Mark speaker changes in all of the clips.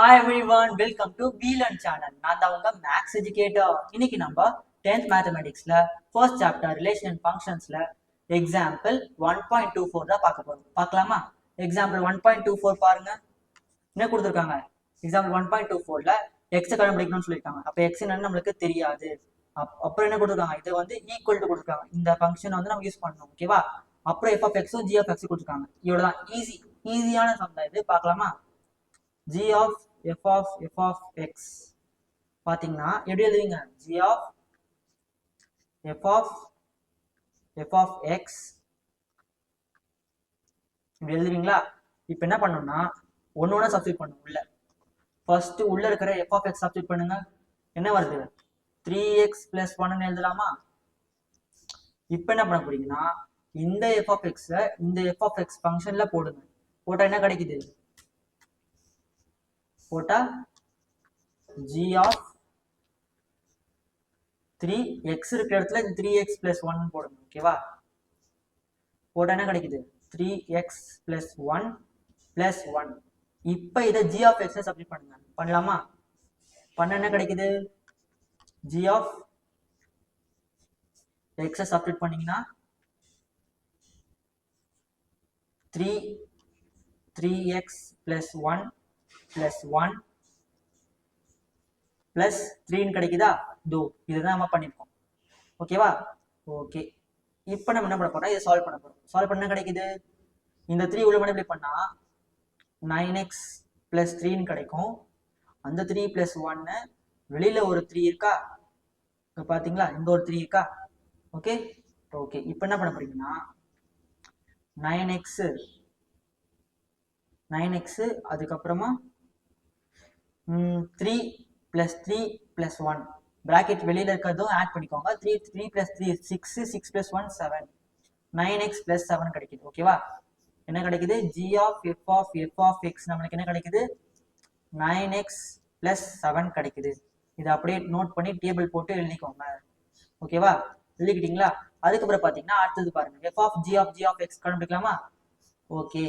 Speaker 1: Hi everyone welcome to வீலன் channel நான் தான் உங்க மேக்ஸ் எஜுகேட்டர் இன்னைக்கு நம்ம டென்த் மேத்தமெட்டிக்ஸ்ல first chapter relation and ஃபங்க்ஷன்ஸ்ல example one point two four தான் பார்க்க போறோம். பார்க்கலாமா? Example one point two four பாருங்க. என்ன கொடுத்துருக்காங்க? எக்ஸாம்பிள் ஒன் பாயிண்ட் டூ ஃபோர்ல எக்ஸை கண்டுபிடிக்கணும்னு சொல்லியிருக்காங்க. அப்போ எக்ஸ் என்னன்னு நம்மளுக்கு தெரியாது. அப்புறம் என்ன கொடுத்துருக்காங்க? இது வந்து ஈக்குவல் டு கொடுத்துருக்காங்க. இந்த ஃபங்க்ஷன் வந்து நம்ம யூஸ் பண்ணணும் ஓகேவா அப்புறம் எஃப் ஆஃப் எக்ஸும் ஜி ஆஃப் எக்ஸ் கொடுத்துருக்காங்க. இவ்வளோதான் ஈஸி ஈஸியான சம் இது. பார்க்கலாமா? G of f of f of x. பாத்தீங்கன்னா எப்படி எழுதுவீங்க? G of f of f of x. இப்படி எழுதுவீங்களா? இப்போ என்ன பண்ணணும்னா ஒன்று ஒன்று சப்ஸ்டியூட் பண்ணணும் உள்ள. ஃபர்ஸ்ட் உள்ள இருக்கிற f of x சப்ஸ்டியூட் பண்ணுங்க. என்ன வருது? த்ரீ எக்ஸ் பிளஸ் ஒன்னு எழுதலாமா? இப்போ என்ன பண்ண போறீங்கன்னா இந்த f of x இந்த f of x ஃபங்க்ஷன்ல போடுங்க. போட்டால் என்ன கிடைக்குது? போட்டால் ஜி ஆஃப் த்ரீ எக்ஸ் இருக்கிற இடத்துல த்ரீ எக்ஸ் பிளஸ் ஒன் போடணும் ஓகேவா போட்டால் என்ன கிடைக்குது? Three X plus one plus one இப்போ இதை ஜி ஆஃப் எக்ஸ் சப்மிட் பண்ணுங்க. பண்ணலாமா? பண்ண என்ன கிடைக்குது? ஜி ஆஃப் எக்ஸை சப்மிட் பண்ணீங்கன்னா three three X plus one plus one plus த்ரீன்னு கிடைக்குதா? தோ இதுதான் நம்ம பண்ணியிருக்கோம் ஓகேவா ஓகே இப்போ நம்ம என்ன பண்ண போறோம் இதை சால்வ் பண்ண போறோம். சால்வ் பண்ண கிடைக்குது? இந்த த்ரீ உள்ள மல்டிப்ளை பண்ணா? நைன் எக்ஸ் பிளஸ் த்ரீன்னு கிடைக்கும். அந்த த்ரீ பிளஸ் ஒன்னு வெளியில ஒரு த்ரீ இருக்கா? இப்போ பாத்தீங்களா? இந்த ஒரு த்ரீ இருக்கா? ஓகே ஓகே இப்போ என்ன பண்ண போறீங்கன்னா நைன் எக்ஸ் நைன் எக்ஸ் அதுக்கப்புறமா three plus three plus one bracket வெளியில் இருக்கிறதும் ஆட் பண்ணிக்கோங்க. Three three plus three six six plus one seven nine X plus seven கிடைக்குது. ஓகேவா என்ன கிடைக்குது? G of F of F of X நம்மளுக்கு என்ன கிடைக்குது? நைன் எக்ஸ் ப்ளஸ் செவன் கிடைக்குது. இதை அப்படியே நோட் பண்ணி டேபிள் போட்டு எழுதிக்கோங்க. ஓகேவா எழுதிக்கிட்டீங்களா? அதுக்கப்புறம் பார்த்தீங்கன்னா அடுத்தது பாருங்க. F of G of G of X கண்டுபிடிக்கலாமா? Okay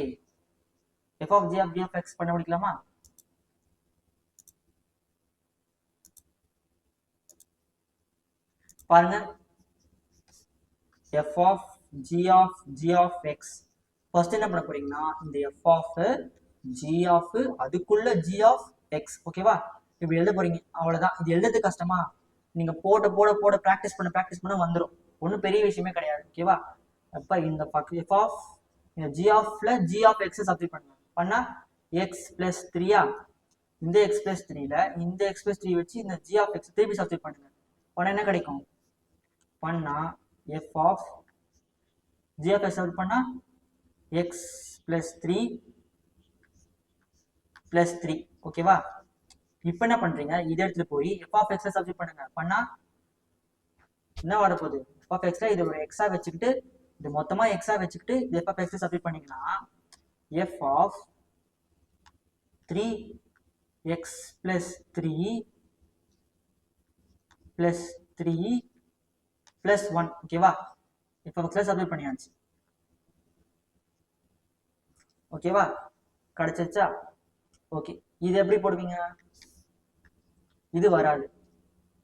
Speaker 1: F of G of G of X கண்டுபிடிக்கலாமா? பாருங்க. F of G of G of X first என்ன பண்ண போறீங்கன்னா இந்த எஃப் ஆஃப் ஜி ஆஃப் அதுக்குள்ள ஜி ஆஃப் எக்ஸ் ஓகேவா இப்படி எழுத போறீங்க. அவ்வளவுதான். இது எழுதுறது கஷ்டமா? நீங்க போட போட போட ப்ராக்டிஸ் பண்ண ப்ராக்டிஸ் பண்ண வந்துடும் ஒன்றும் பெரிய விஷயமே கிடையாது ஓகேவா அப்ப இந்த F of G of G of X substitute பண்ணுங்க பண்ணா எக்ஸ் பிளஸ் த்ரீயா இந்த எக்ஸ் பிளஸ் த்ரீல இந்த எக்ஸ் பிளஸ் த்ரீ வச்சு இந்த ஜி ஆஃப் எக்ஸ் திருப்பி சப்ஸ்டிட் பண்ணுங்க. உடனே என்ன கிடைக்கும்? பண்ணா F of G solve X பண்ணா X plus three plus three ஓகேவா இப்போ என்ன பண்றீங்க? இதை எடுத்துட்டு போய் எஃப் ஆஃப் எக்ஸ் சப்ஜெக்ட் பண்ணுங்க. பண்ணா என்ன வர போகுது? எஃப் ஆஃப் எக்ஸ்ல இது ஒரு எக்ஸா வச்சுக்கிட்டு இது மொத்தமா எக்ஸா வச்சுக்கிட்டு இது எஃப் ஆஃப் எக்ஸ் சப்ஜெக்ட் பண்ணீங்கன்னா F of three X plus three plus three plus one ஓகேவா இப்போ எக்ஸில் அப்ளை பண்ணியாச்சு. ஓகேவா கிடைச்சிருச்சா? ஓகே இது எப்படி போடுவீங்க? இது வராது.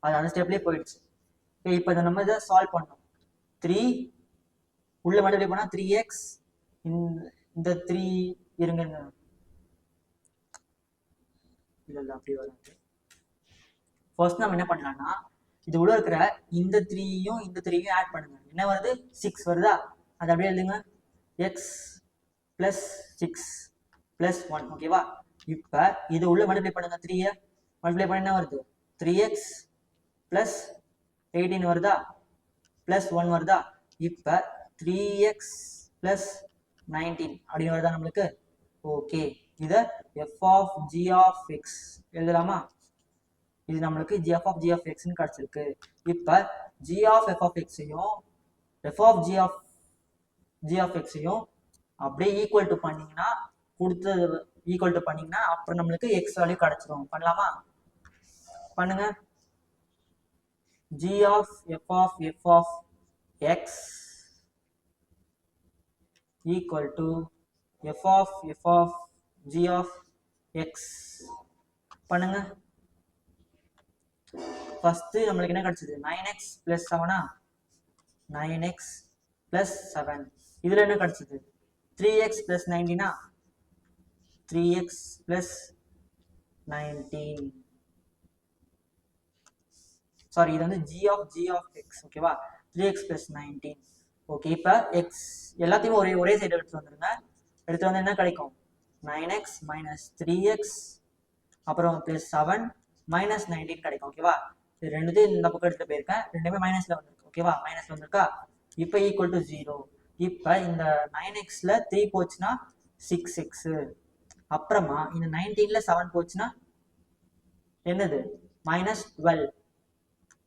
Speaker 1: அது அந்த ஸ்டெப்லேயே போயிடுச்சு. ஓகே இப்போ இதை நம்ம இதை சால்வ் பண்ணோம் த்ரீ உள்ள மல்டிப்ளை பண்ணால் த்ரீ எக்ஸ் இந்த த்ரீ இருங்க இல்லை இல்ல இல்ல அப்படி வராது. ஃபர்ஸ்ட் நம்ம என்ன பண்ணலாம்னா இது உள்ள இருக்கிற இந்த த்ரீயும் இந்த த்ரீயும் ஆட் பண்ணுங்க. என்ன வருது? சிக்ஸ் வருதா? அது அப்படியே எழுதுங்க. X plus six plus one ஓகேவா இப்போ இது உள்ள மல்டிப்ளை பண்ணுங்க த்ரீயை மல்டிப்ளை பண்ண என்ன வருது? த்ரீ எக்ஸ் பிளஸ் எயிட்டீன் வருதா? பிளஸ் ஒன் வருதா? இப்போ த்ரீ எக்ஸ் பிளஸ் நைன்டீன் அப்படின்னு வருதா நம்மளுக்கு? ஓகே இதை F of G of X எழுதலாமா? இது நம்மளுக்கு ஜி ஆஃப் ஜி ஆஃப் எக்ஸ்னு கிடச்சிருக்கு. இப்போ G of F of எக்ஸையும் F of G of G of எக்ஸையும் அப்படியே ஈக்குவல் டு பண்ணிங்கன்னா கொடுத்தது ஈக்குவல் டு பண்ணிங்கன்னா அப்புறம் நம்மளுக்கு எக்ஸ் வேல்யூ கிடச்சிரும். பண்ணலாமா? பண்ணுங்க. G of F of F of X equal to F of F of g of x. பண்ணுங்க. ஃபர்ஸ்ட் நம்மளுக்கு என்ன கிடைச்சது? நைன் எக்ஸ் பிளஸ் செவனா நைன் எக்ஸ் பிளஸ் செவன் இதுல என்ன கிடைச்சது? Three X plus நைன்டீனா three X plus nineteen sorry இது வந்து G of G of X ஓகேவா three X plus nineteen okay இப்போ எக்ஸ் எல்லாத்தையும் ஒரே ஒரே சைடு எடுத்து வந்துருங்க. எடுத்து வந்து என்ன கிடைக்கும்? Nine X minus three X அப்புறம் ப்ளஸ் செவன் மைனஸ் நைன்டீன் கிடைக்கும் ஓகேவா இது ரெண்டுத்தையும் இந்த பக்கம் எடுத்து போயிருக்கேன். ரெண்டுமே மைனஸ்ல வந்திருக்கு ஓகேவா மைனஸ்ல வந்திருக்கா? இப்போ ஈக்குவல் டு ஜீரோ இப்போ இந்த நைன் எக்ஸ்ல த்ரீ போச்சுன்னா சிக்ஸ் எக்ஸு அப்புறமா இந்த நைன்டீன்ல செவன் போச்சுன்னா என்னது? மைனஸ் டுவெல்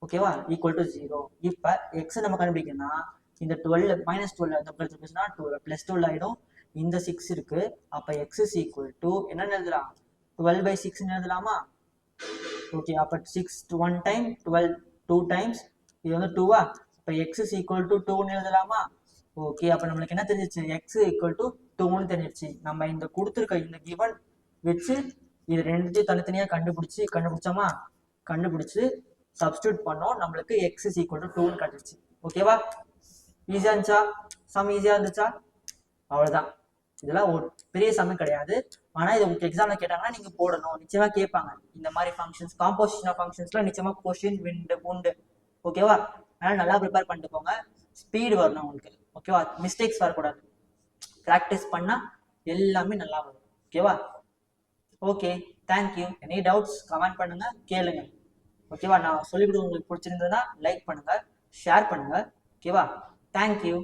Speaker 1: ஓகேவா ஈக்குவல் டு ஜீரோ இப்போ எக்ஸ் நம்ம கண்டுபிடிக்கணும்னா இந்த டுவெல் மைனஸ் டுவெல் அந்த பக்கத்து போச்சுன்னா டுவெல் ப்ளஸ் டுவெல் ஆகிடும் இந்த சிக்ஸ் இருக்கு. அப்போ எக்ஸ் இஸ் ஈக்குவல் டு என்னன்னு எழுதலாம்? டுவெல் பை சிக்ஸ்னு எழுதலாமா? ஓகே அப்போ six one time twelve two times இது வந்து டூவா இப்போ எக்ஸ் இஸ் ஈக்குவல் டு டூன்னு எழுதலாமா? ஓகே அப்போ நம்மளுக்கு என்ன தெரிஞ்சிச்சு? எக்ஸ் ஈக்குவல் டு டூன்னு தெரிஞ்சிச்சு. நம்ம இந்த கொடுத்துருக்க இந்த கிவன் வச்சு இது ரெண்டுத்தையும் தனித்தனியாக கண்டுபிடிச்சி கண்டுபிடிச்சோமா? கண்டுபிடிச்சி சப்ஸ்டியூட் பண்ணோம். நம்மளுக்கு எக்ஸ் இஸ் ஈக்குவல் டு டூன்னு கிடைச்சிச்சு ஓகேவா ஈஸியாக இருந்துச்சா? சம் ஈஸியாக இருந்துச்சா? அவ்வளோதான் இதெல்லாம் ஒரு பெரிய சமயம் கிடையாது. ஆனால் இது உங்களுக்கு எக்ஸாமில் கேட்டாங்கன்னா நீங்கள் போடணும். நிச்சயமாக கேட்பாங்க. இந்த மாதிரி ஃபங்க்ஷன்ஸ் காம்போசிஷன் ஆஃப் ஃபங்க்ஷன்ஸ்லாம் நிச்சயமாக கொஷின் விண்டு உண்டு ஓகேவா அதனால் நல்லா ப்ரிப்பேர் பண்ணிட்டு போங்க. ஸ்பீடு வரணும் உங்களுக்கு. ஓகேவா மிஸ்டேக்ஸ் வரக்கூடாது. ப்ராக்டிஸ் பண்ணால் எல்லாமே நல்லா வரும். ஓகேவா okay thank you any doubts comment பண்ணுங்க. கேளுங்க. ஓகேவா நான் சொல்லிக் உங்களுக்கு பிடிச்சிருந்ததுன்னா லைக் பண்ணுங்க. ஷேர் பண்ணுங்க. ஓகேவா தேங்க்யூ